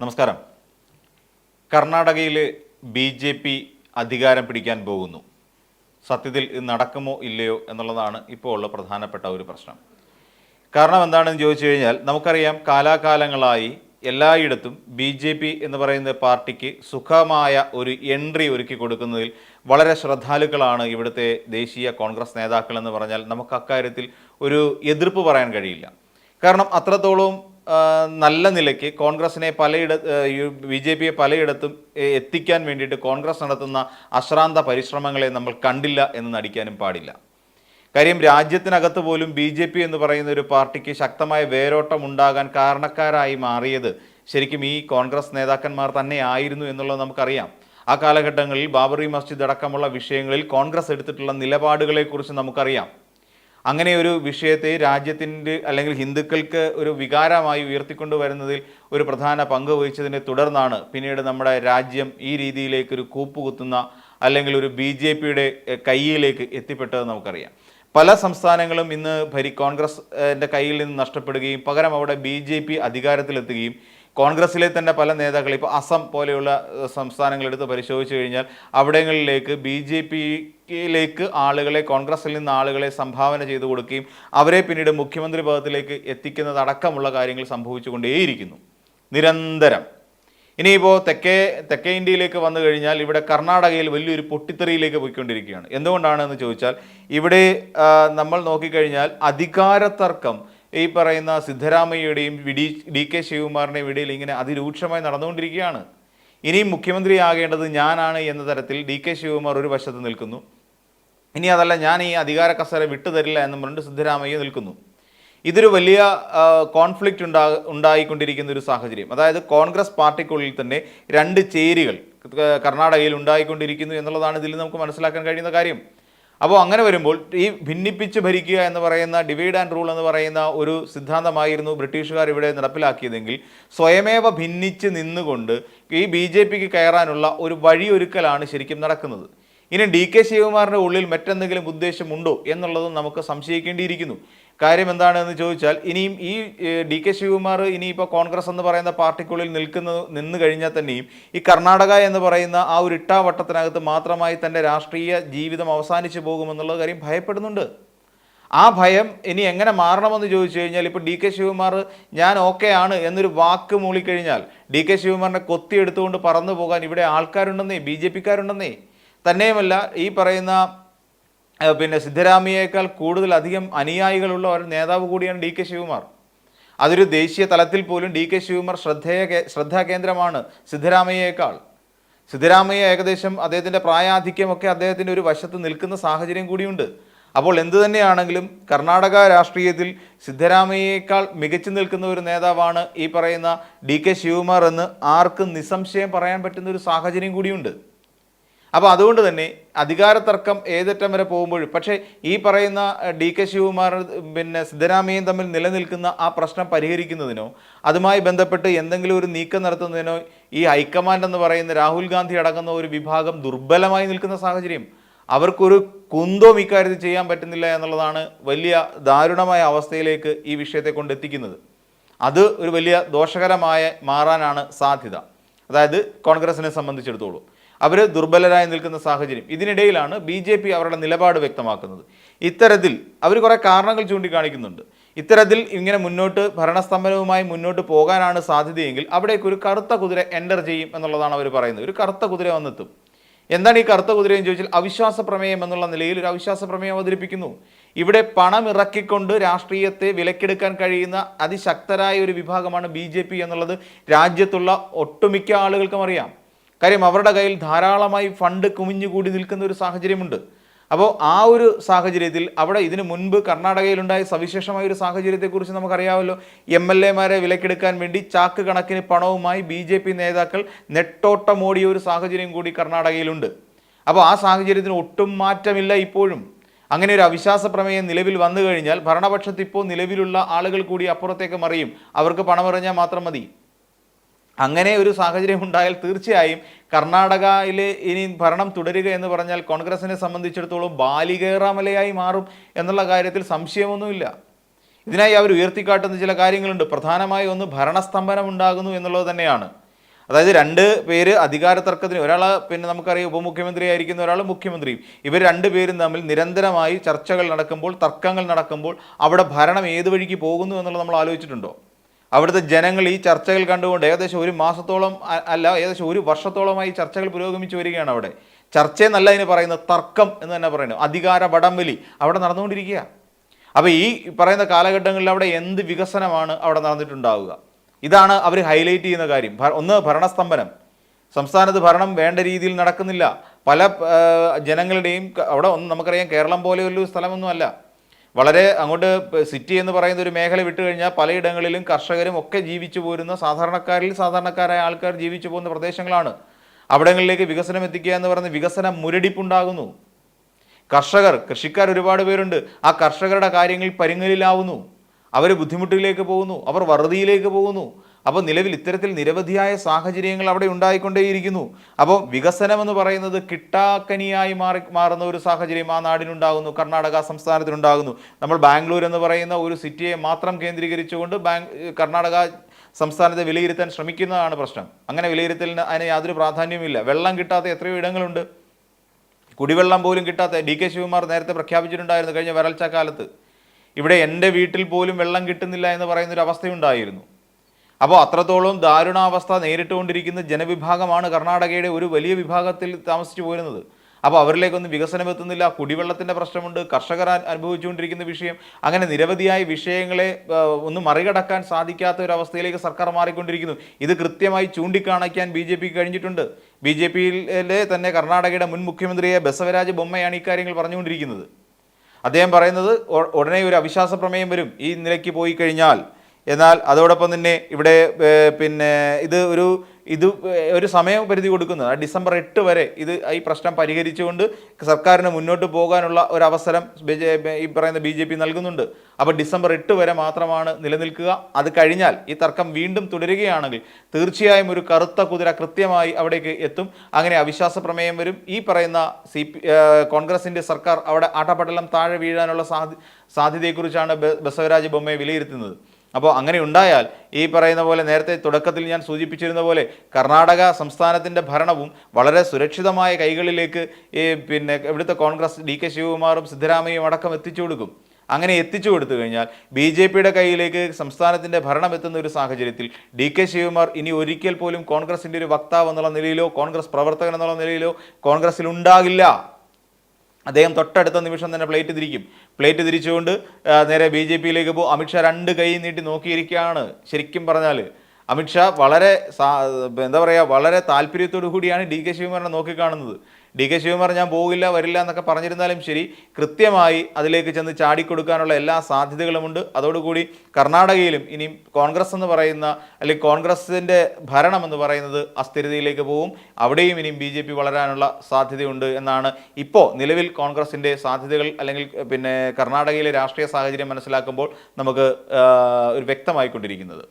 നമസ്കാരം. കർണാടകയിൽ B J P അധികാരം പിടിക്കാൻ പോകുന്നു. സത്യത്തിൽ ഇത് നടക്കുമോ ഇല്ലയോ എന്നുള്ളതാണ് ഇപ്പോൾ ഉള്ള പ്രധാനപ്പെട്ട ഒരു പ്രശ്നം. കാരണം എന്താണെന്ന് ചോദിച്ചു കഴിഞ്ഞാൽ നമുക്കറിയാം കാലാകാലങ്ങളായി എല്ലായിടത്തും ബി ജെ പി എന്ന് പറയുന്ന പാർട്ടിക്ക് സുഖമായ ഒരു എൻട്രി ഒരുക്കി കൊടുക്കുന്നതിൽ വളരെ ശ്രദ്ധാലുക്കളാണ് ഇവിടുത്തെ ദേശീയ കോൺഗ്രസ് നേതാക്കൾ എന്ന് പറഞ്ഞാൽ നമുക്ക് അക്കാര്യത്തിൽ ഒരു എതിർപ്പ് പറയാൻ കഴിയില്ല. കാരണം അത്രത്തോളം നല്ല നിലയ്ക്ക് കോൺഗ്രസിനെ പലയിട ബി ജെ പിയെ പലയിടത്തും എത്തിക്കാൻ വേണ്ടിയിട്ട് കോൺഗ്രസ് നടത്തുന്ന അശ്രാന്ത പരിശ്രമങ്ങളെ നമ്മൾ കണ്ടില്ല എന്ന് നടിക്കാനും പാടില്ല. കാര്യം രാജ്യത്തിനകത്ത് പോലും ബി ജെ പി എന്ന് പറയുന്ന ഒരു പാർട്ടിക്ക് ശക്തമായ വേരോട്ടം ഉണ്ടാകാൻ കാരണക്കാരായി മാറിയത് ശരിക്കും ഈ കോൺഗ്രസ് നേതാക്കന്മാർ തന്നെ ആയിരുന്നു എന്നുള്ളത് നമുക്കറിയാം. ആ കാലഘട്ടങ്ങളിൽ ബാബറി മസ്ജിദ് അടക്കമുള്ള വിഷയങ്ങളിൽ കോൺഗ്രസ് എടുത്തിട്ടുള്ള നിലപാടുകളെക്കുറിച്ച് നമുക്കറിയാം. അങ്ങനെ ഒരു വിഷയത്തെ രാജ്യത്തിന്റെ അല്ലെങ്കിൽ ഹിന്ദുക്കൾക്ക് ഒരു വികാരമായി ഉയർത്തിക്കൊണ്ടു വരുന്നതിൽ ഒരു പ്രധാന പങ്ക് വഹിച്ചതിനെ തുടർന്നാണ് പിന്നീട് നമ്മുടെ രാജ്യം ഈ രീതിയിലേക്ക് ഒരു കൂപ്പുകുത്തുന്ന അല്ലെങ്കിൽ ഒരു ബി ജെ പിയുടെ കയ്യിലേക്ക് എത്തിപ്പെട്ടത് നമുക്കറിയാം. പല സംസ്ഥാനങ്ങളും ഇന്ന് ഭരി കോൺഗ്രസ് കയ്യിൽ നിന്ന് നഷ്ടപ്പെടുകയും പകരം അവിടെ ബി ജെ പി അധികാരത്തിലെത്തുകയും കോൺഗ്രസിലെ തന്നെ പല നേതാക്കൾ ഇപ്പോൾ അസം പോലെയുള്ള സംസ്ഥാനങ്ങളെടുത്ത് പരിശോധിച്ചു കഴിഞ്ഞാൽ അവിടങ്ങളിലേക്ക് ബി ജെ പിയിലേക്ക് ആളുകളെ കോൺഗ്രസിൽ നിന്ന് ആളുകളെ സംഭാവന ചെയ്തു കൊടുക്കുകയും അവരെ പിന്നീട് മുഖ്യമന്ത്രി പദത്തിലേക്ക് എത്തിക്കുന്നത് അടക്കമുള്ള കാര്യങ്ങൾ സംഭവിച്ചുകൊണ്ടേയിരിക്കുന്നു. നിരന്തരം. ഇനിയിപ്പോൾ തെക്കേ തെക്കേ ഇന്ത്യയിലേക്ക് വന്നു കഴിഞ്ഞാൽ ഇവിടെ കർണാടകയിൽ വലിയൊരു പൊട്ടിത്തെറിയിലേക്ക് പോയിക്കൊണ്ടിരിക്കുകയാണ്. എന്തുകൊണ്ടാണെന്ന് ചോദിച്ചാൽ ഇവിടെ നമ്മൾ നോക്കിക്കഴിഞ്ഞാൽ അധികാര തർക്കം ഈ പറയുന്ന സിദ്ധരാമയ്യയുടെയും ഡി ഡി കെ ശിവകുമാറിന്റെയും ഇടയിൽ ഇങ്ങനെ അതിരൂക്ഷമായി നടന്നുകൊണ്ടിരിക്കുകയാണ്. ഇനിയും മുഖ്യമന്ത്രിയാകേണ്ടത് ഞാനാണ് എന്ന തരത്തിൽ ഡി കെ ശിവകുമാർ ഒരു വശത്ത് നിൽക്കുന്നു. ഇനി അതല്ല ഞാൻ ഈ അധികാര കസര വിട്ടുതരില്ല എന്നും പറഞ്ഞിട്ട് സിദ്ധരാമയ്യ നിൽക്കുന്നു. ഇതൊരു വലിയ കോൺഫ്ലിക്റ്റ് ഉണ്ടാ ഉണ്ടായിക്കൊണ്ടിരിക്കുന്ന ഒരു സാഹചര്യം. അതായത് കോൺഗ്രസ് പാർട്ടിക്കുള്ളിൽ തന്നെ രണ്ട് ചേരികൾ കർണാടകയിൽ ഉണ്ടായിക്കൊണ്ടിരിക്കുന്നു എന്നുള്ളതാണ് ഇതിൽ നമുക്ക് മനസ്സിലാക്കാൻ കഴിയുന്ന കാര്യം. അപ്പോൾ അങ്ങനെ വരുമ്പോൾ ഈ ഭിന്നിപ്പിച്ച് ഭരിക്കുക എന്ന് പറയുന്ന ഡിവൈഡ് ആൻഡ് റൂൾ എന്ന് പറയുന്ന ഒരു സിദ്ധാന്തമായിരുന്നു ബ്രിട്ടീഷുകാർ ഇവിടെ നടപ്പിലാക്കിയതെങ്കിൽ സ്വയമേവ ഭിന്നിച്ച് നിന്നുകൊണ്ട് ഈ ബി ജെ പിക്ക് കയറാനുള്ള ഒരു വഴിയൊരുക്കലാണ് ശരിക്കും നടക്കുന്നത്. ഇനി ഡി കെ ശിവകുമാറിന്റെ ഉള്ളിൽ മറ്റെന്തെങ്കിലും ഉദ്ദേശമുണ്ടോ എന്നുള്ളതും നമുക്ക് സംശയിക്കേണ്ടിയിരിക്കുന്നു. കാര്യം എന്താണെന്ന് ചോദിച്ചാൽ ഇനിയും ഈ ഡി കെ ശിവകുമാർ ഇനിയിപ്പോൾ കോൺഗ്രസ് എന്ന് പറയുന്ന പാർട്ടിക്കുള്ളിൽ നിൽക്കുന്ന നിന്ന് കഴിഞ്ഞാൽ തന്നെയും ഈ കർണാടക എന്ന് പറയുന്ന ആ ഒരു ഇട്ടാവട്ടത്തിനകത്ത് മാത്രമായി തന്റെ രാഷ്ട്രീയ ജീവിതം അവസാനിച്ചു പോകുമെന്നുള്ള കാര്യം ഭയപ്പെടുന്നുണ്ട്. ആ ഭയം ഇനി എങ്ങനെ മാറണമെന്ന് ചോദിച്ചു കഴിഞ്ഞാൽ ഇപ്പോൾ ഡി കെ ശിവകുമാർ ഞാൻ ഓക്കെ ആണ് എന്നൊരു വാക്ക് മൂളിക്കഴിഞ്ഞാൽ ഡി കെ ശിവകുമാറിനെ കൊത്തിയെടുത്തുകൊണ്ട് പറന്നു പോകാൻ ഇവിടെ ആൾക്കാരുണ്ടെന്നേ ബി ജെ പിക്കാരുണ്ടെന്നേ തന്നെയുമല്ല ഈ പറയുന്ന പിന്നെ സിദ്ധരാമയ്യേക്കാൾ കൂടുതൽ അധികം അനുയായികളുള്ള ഒരു നേതാവ് കൂടിയാണ് ഡി കെ ശിവകുമാർ. അതൊരു ദേശീയ തലത്തിൽ പോലും ഡി കെ ശിവകുമാർ ശ്രദ്ധേയ ശ്രദ്ധാകേന്ദ്രമാണ് സിദ്ധരാമയ്യേക്കാൾ. സിദ്ധരാമയ്യ ഏകദേശം അദ്ദേഹത്തിന്റെ പ്രായാധിക്യമൊക്കെ അദ്ദേഹത്തിന്റെ ഒരു വശത്ത് നിൽക്കുന്ന സാഹചര്യം കൂടിയുണ്ട്. അപ്പോൾ എന്തു തന്നെയാണെങ്കിലും കർണാടക രാഷ്ട്രീയത്തിൽ സിദ്ധരാമയ്യേക്കാൾ മികച്ചു നിൽക്കുന്ന ഒരു നേതാവാണ് ഈ പറയുന്ന ഡി കെ ശിവകുമാർ എന്ന് ആർക്കും നിസ്സംശയം പറയാൻ പറ്റുന്ന ഒരു സാഹചര്യം കൂടിയുണ്ട്. അപ്പോൾ അതുകൊണ്ട് തന്നെ അധികാര തർക്കം ഏതറ്റം വരെ പോകുമ്പോഴും പക്ഷേ ഈ പറയുന്ന ഡി കെ ശിവകുമാർ പിന്നെ സിദ്ധരാമയ്യയും തമ്മിൽ നിലനിൽക്കുന്ന ആ പ്രശ്നം പരിഹരിക്കുന്നതിനോ അതുമായി ബന്ധപ്പെട്ട് എന്തെങ്കിലും ഒരു നീക്കം നടത്തുന്നതിനോ ഈ ഹൈക്കമാൻഡ് എന്ന് പറയുന്ന രാഹുൽ ഗാന്ധി അടങ്ങുന്ന ഒരു വിഭാഗം ദുർബലമായി നിൽക്കുന്ന സാഹചര്യം അവർക്കൊരു കുന്തവും ഇക്കാര്യത്തിൽ ചെയ്യാൻ പറ്റുന്നില്ല എന്നുള്ളതാണ് വലിയ ദാരുണമായ അവസ്ഥയിലേക്ക് ഈ വിഷയത്തെ കൊണ്ടെത്തിക്കുന്നത്. അത് ഒരു വലിയ ദോഷകരമായ മാറാനാണ് സാധ്യത. അതായത് കോൺഗ്രസിനെ സംബന്ധിച്ചിടത്തോളം. അവർ ദുർബലരായി നിൽക്കുന്ന സാഹചര്യം. ഇതിനിടയിലാണ് ബി ജെ പി അവരുടെ നിലപാട് വ്യക്തമാക്കുന്നത്. ഇത്തരത്തിൽ അവർ കുറേ കാരണങ്ങൾ ചൂണ്ടിക്കാണിക്കുന്നുണ്ട്. ഇത്തരത്തിൽ ഇങ്ങനെ മുന്നോട്ട് ഭരണസ്തംഭനവുമായി മുന്നോട്ട് പോകാനാണ് സാധ്യതയെങ്കിൽ അവിടേക്ക് ഒരു കറുത്ത കുതിര എന്റർ ചെയ്യും എന്നുള്ളതാണ് അവർ പറയുന്നത്. ഒരു കറുത്ത കുതിര വന്നെത്തും. എന്താണ് ഈ കറുത്ത കുതിര എന്ന് ചോദിച്ചാൽ അവിശ്വാസ പ്രമേയം എന്നുള്ള നിലയിൽ ഒരു അവിശ്വാസ പ്രമേയം അവതരിപ്പിക്കുന്നു. ഇവിടെ പണം ഇറക്കിക്കൊണ്ട് രാഷ്ട്രീയത്തെ വിലക്കെടുക്കാൻ കഴിയുന്ന അതിശക്തരായ ഒരു വിഭാഗമാണ് ബി എന്നുള്ളത് രാജ്യത്തുള്ള ഒട്ടുമിക്ക ആളുകൾക്കും അറിയാം. കാര്യം അവരുടെ കയ്യിൽ ധാരാളമായി ഫണ്ട് കുമിഞ്ഞുകൂടി നിൽക്കുന്ന ഒരു സാഹചര്യമുണ്ട്. അപ്പോൾ ആ ഒരു സാഹചര്യത്തിൽ അവിടെ ഇതിനു മുൻപ് കർണാടകയിലുണ്ടായ സവിശേഷമായ ഒരു സാഹചര്യത്തെക്കുറിച്ച് നമുക്കറിയാമല്ലോ. എം എൽ എമാരെ വിലക്കെടുക്കാൻ വേണ്ടി ചാക്ക് കണക്കിന് പണവുമായി ബി ജെ പി നേതാക്കൾ നെട്ടോട്ടമോടിയ ഒരു സാഹചര്യം കൂടി കർണാടകയിലുണ്ട്. അപ്പോൾ ആ സാഹചര്യത്തിന് ഒട്ടും മാറ്റമില്ല ഇപ്പോഴും. അങ്ങനെ ഒരു അവിശ്വാസ പ്രമേയം നിലവിൽ വന്നു കഴിഞ്ഞാൽ ഭരണപക്ഷത്ത് ഇപ്പോൾ നിലവിലുള്ള ആളുകൾ കൂടി അപ്പുറത്തേക്ക് മറിയും. അവർക്ക് പണമെറിഞ്ഞാൽ മാത്രം മതി. അങ്ങനെ ഒരു സാഹചര്യം ഉണ്ടായാൽ തീർച്ചയായും കർണാടകയിൽ ഇനി ഭരണം തുടരുക എന്ന് പറഞ്ഞാൽ കോൺഗ്രസിനെ സംബന്ധിച്ചിടത്തോളം ബാലികേറാമലയായി മാറും എന്നുള്ള കാര്യത്തിൽ സംശയമൊന്നുമില്ല. ഇതിനായി അവർ ഉയർത്തിക്കാട്ടുന്ന ചില കാര്യങ്ങളുണ്ട്. പ്രധാനമായി ഒന്ന് ഭരണസ്തംഭനം ഉണ്ടാകുന്നു എന്നുള്ളത് തന്നെയാണ്. അതായത് രണ്ട് പേര് അധികാര തർക്കത്തിന് ഒരാൾ പിന്നെ നമുക്കറിയാം ഉപമുഖ്യമന്ത്രി ആയിരിക്കുന്ന ഒരാൾ മുഖ്യമന്ത്രിയും. ഇവർ രണ്ട് പേരും തമ്മിൽ നിരന്തരമായി ചർച്ചകൾ നടക്കുമ്പോൾ തർക്കങ്ങൾ നടക്കുമ്പോൾ അവിടെ ഭരണം ഏത് വഴിക്ക് പോകുന്നു എന്നുള്ളത് നമ്മൾ ആലോചിച്ചിട്ടുണ്ടോ? അവിടുത്തെ ജനങ്ങൾ ഈ ചർച്ചകൾ കണ്ടുകൊണ്ട് ഏകദേശം ഒരു മാസത്തോളം അല്ല ഏകദേശം ഒരു വർഷത്തോളമായി ചർച്ചകൾ പുരോഗമിച്ചു വരികയാണ് അവിടെ. ചർച്ചയെന്നല്ല ഇതിന് പറയുന്നത് തർക്കം എന്ന് തന്നെ പറയുന്നു അധികാര വടംവലി അവിടെ നടന്നുകൊണ്ടിരിക്കുക. അപ്പോൾ ഈ പറയുന്ന കാലഘട്ടങ്ങളിൽ അവിടെ എന്ത് വികസനമാണ് അവിടെ നടന്നിട്ടുണ്ടാവുക? ഇതാണ് അവർ ഹൈലൈറ്റ് ചെയ്യുന്ന കാര്യം. ഒന്ന് ഭരണസ്തംഭനം. സംസ്ഥാനത്ത് ഭരണം വേണ്ട രീതിയിൽ നടക്കുന്നില്ല. പല ജനങ്ങളുടെയും അവിടെ ഒന്ന് നമുക്കറിയാം കേരളം പോലെ സ്ഥലമൊന്നുമല്ല. വളരെ അങ്ങോട്ട് സിറ്റി എന്ന് പറയുന്ന ഒരു മേഖല വിട്ടു കഴിഞ്ഞാൽ പലയിടങ്ങളിലും കർഷകരും ഒക്കെ ജീവിച്ചു പോരുന്ന സാധാരണക്കാരിൽ സാധാരണക്കാരായ ആൾക്കാർ ജീവിച്ചു പോകുന്ന പ്രദേശങ്ങളാണ്. അവിടങ്ങളിലേക്ക് വികസനം എത്തിക്കുക എന്ന് പറയുന്ന വികസന മുരടിപ്പുണ്ടാകുന്നു. കർഷകർ കൃഷിക്കാർ ഒരുപാട് പേരുണ്ട്. ആ കർഷകരുടെ കാര്യങ്ങൾ പരിങ്ങലിലാവുന്നു. അവർ ബുദ്ധിമുട്ടിലേക്ക് പോകുന്നു. അവർ വറുതിയിലേക്ക് പോകുന്നു. അപ്പോൾ നിലവിൽ ഇത്തരത്തിൽ നിരവധിയായ സാഹചര്യങ്ങൾ അവിടെ ഉണ്ടായിക്കൊണ്ടേയിരിക്കുന്നു. അപ്പോൾ വികസനം എന്ന് പറയുന്നത് കിട്ടാക്കനിയായി മാറി മാറുന്ന ഒരു സാഹചര്യം ആ നാടിനുണ്ടാകുന്നു കർണാടക സംസ്ഥാനത്തിനുണ്ടാകുന്നു. നമ്മൾ ബാംഗ്ലൂർ എന്ന് പറയുന്ന ഒരു സിറ്റിയെ മാത്രം കേന്ദ്രീകരിച്ചുകൊണ്ട് ബാങ്ക് കർണാടക സംസ്ഥാനത്തെ വിലയിരുത്താൻ ശ്രമിക്കുന്നതാണ് പ്രശ്നം. അങ്ങനെ വിലയിരുത്തലിന് അതിന് യാതൊരു പ്രാധാന്യവുമില്ല. വെള്ളം കിട്ടാത്ത എത്രയോ ഇടങ്ങളുണ്ട്. കുടിവെള്ളം പോലും കിട്ടാത്ത ഡി കെ ശിവകുമാർ നേരത്തെ പ്രഖ്യാപിച്ചിട്ടുണ്ടായിരുന്നു കഴിഞ്ഞ വരൾച്ച കാലത്ത് ഇവിടെ എന്റെ വീട്ടിൽ പോലും വെള്ളം കിട്ടുന്നില്ല എന്ന് പറയുന്നൊരു അവസ്ഥയുണ്ടായിരുന്നു അപ്പോൾ അത്രത്തോളം ദാരുണാവസ്ഥ നേരിട്ടുകൊണ്ടിരിക്കുന്ന ജനവിഭാഗമാണ് കർണാടകയുടെ ഒരു വലിയ വിഭാഗത്തിൽ താമസിച്ചു പോരുന്നത്. അപ്പോൾ അവരിലേക്കൊന്നും വികസനം എത്തുന്നില്ല കുടിവെള്ളത്തിന്റെ പ്രശ്നമുണ്ട് കർഷകർ അനുഭവിച്ചുകൊണ്ടിരിക്കുന്ന വിഷയം അങ്ങനെ നിരവധിയായ വിഷയങ്ങളെ ഒന്ന് മറികടക്കാൻ സാധിക്കാത്ത ഒരു അവസ്ഥയിലേക്ക് സർക്കാർ മാറിക്കൊണ്ടിരിക്കുന്നു. ഇത് കൃത്യമായി ചൂണ്ടിക്കാണിക്കാൻ ബി ജെ പിക്ക് കഴിഞ്ഞിട്ടുണ്ട്. ബി ജെ പിയിലെ തന്നെ കർണാടകയുടെ മുൻ മുഖ്യമന്ത്രിയെ ബസവരാജ് ബൊമ്മയാണ് ഇക്കാര്യങ്ങൾ പറഞ്ഞുകൊണ്ടിരിക്കുന്നത്. അദ്ദേഹം പറയുന്നത് ഉടനെ ഒരു അവിശ്വാസ പ്രമേയം വരും. ഈ നിലയ്ക്ക് പോയി കഴിഞ്ഞാൽ എന്നാൽ അതോടൊപ്പം തന്നെ ഇവിടെ പിന്നെ ഇത് ഒരു ഇത് ഒരു സമയപരിധി കൊടുക്കുന്നത്. ഡിസംബർ എട്ട് വരെ ഇത് ഈ പ്രശ്നം പരിഹരിച്ചുകൊണ്ട് സർക്കാരിന് മുന്നോട്ട് പോകാനുള്ള ഒരു അവസരം ഈ പറയുന്ന ബി ജെ പി നൽകുന്നുണ്ട്. അപ്പോൾ ഡിസംബർ എട്ട് വരെ മാത്രമാണ് നിലനിൽക്കുക. അത് കഴിഞ്ഞാൽ ഈ തർക്കം വീണ്ടും തുടരുകയാണെങ്കിൽ തീർച്ചയായും ഒരു കറുത്ത കുതിര കൃത്യമായി അവിടേക്ക് എത്തും. അങ്ങനെ അവിശ്വാസ പ്രമേയം വരും. ഈ പറയുന്ന സി പി കോൺഗ്രസിന്റെ സർക്കാർ അവിടെ ആട്ടപ്പടലം താഴെ വീഴാനുള്ള സാധ്യ സാധ്യതയെക്കുറിച്ചാണ് ബസവരാജ് ബൊമ്മയെ വിലയിരുത്തുന്നത്. അപ്പോൾ അങ്ങനെ ഉണ്ടായാൽ ഈ പറയുന്ന പോലെ നേരത്തെ തുടക്കത്തിൽ ഞാൻ സൂചിപ്പിച്ചിരുന്ന പോലെ കർണാടക സംസ്ഥാനത്തിന്റെ ഭരണവും വളരെ സുരക്ഷിതമായ കൈകളിലേക്ക് ഈ പിന്നെ ഇവിടുത്തെ കോൺഗ്രസ് ഡി കെ ശിവകുമാറും സിദ്ധരാമയ്യും അടക്കം എത്തിച്ചു കൊടുക്കും. അങ്ങനെ എത്തിച്ചു കൊടുത്തു കഴിഞ്ഞാൽ ബി ജെ പിയുടെ കയ്യിലേക്ക് സംസ്ഥാനത്തിന്റെ ഭരണം എത്തുന്ന ഒരു സാഹചര്യത്തിൽ ഡി കെ ശിവകുമാർ ഇനി ഒരിക്കൽ പോലും കോൺഗ്രസിന്റെ ഒരു വക്താവ് എന്നുള്ള നിലയിലോ കോൺഗ്രസ് പ്രവർത്തകൻ എന്നുള്ള നിലയിലോ കോൺഗ്രസിൽ ഉണ്ടാകില്ല. അദ്ദേഹം തൊട്ടടുത്ത നിമിഷം തന്നെ പ്ലേറ്റ് തിരിക്കും. പ്ലേറ്റ് തിരിച്ചുകൊണ്ട് നേരെ ബി ജെ പിയിലേക്ക് പോകും. അമിത്ഷാ രണ്ട് കൈ നീട്ടി നോക്കിയിരിക്കുകയാണ്. ശരിക്കും പറഞ്ഞാൽ അമിത്ഷാ വളരെ എന്താ പറയുക വളരെ താല്പര്യത്തോടു കൂടിയാണ് ഡി കെ ശിവകുമാറിനെ നോക്കിക്കാണുന്നത്. ഡി കെ ശിവകുമാർ ഞാൻ പോകില്ല വരില്ല എന്നൊക്കെ പറഞ്ഞിരുന്നാലും ശരി കൃത്യമായി അതിലേക്ക് ചെന്ന് ചാടിക്കൊടുക്കാനുള്ള എല്ലാ സാധ്യതകളുമുണ്ട്. അതോടുകൂടി കർണാടകയിലും ഇനി കോൺഗ്രസ് എന്ന് പറയുന്ന അല്ലെങ്കിൽ കോൺഗ്രസിന്റെ ഭരണം എന്ന് പറയുന്നത് അസ്ഥിരതയിലേക്ക് പോകും. അവിടെയും ഇനിയും ബി ജെ പി വളരാനുള്ള സാധ്യതയുണ്ട് എന്നാണ് ഇപ്പോൾ നിലവിൽ കോൺഗ്രസിന്റെ സാധ്യതകൾ അല്ലെങ്കിൽ പിന്നെ കർണാടകയിലെ രാഷ്ട്രീയ സാഹചര്യം മനസ്സിലാക്കുമ്പോൾ നമുക്ക് ഒരു വ്യക്തമായിക്കൊണ്ടിരിക്കുന്നത്.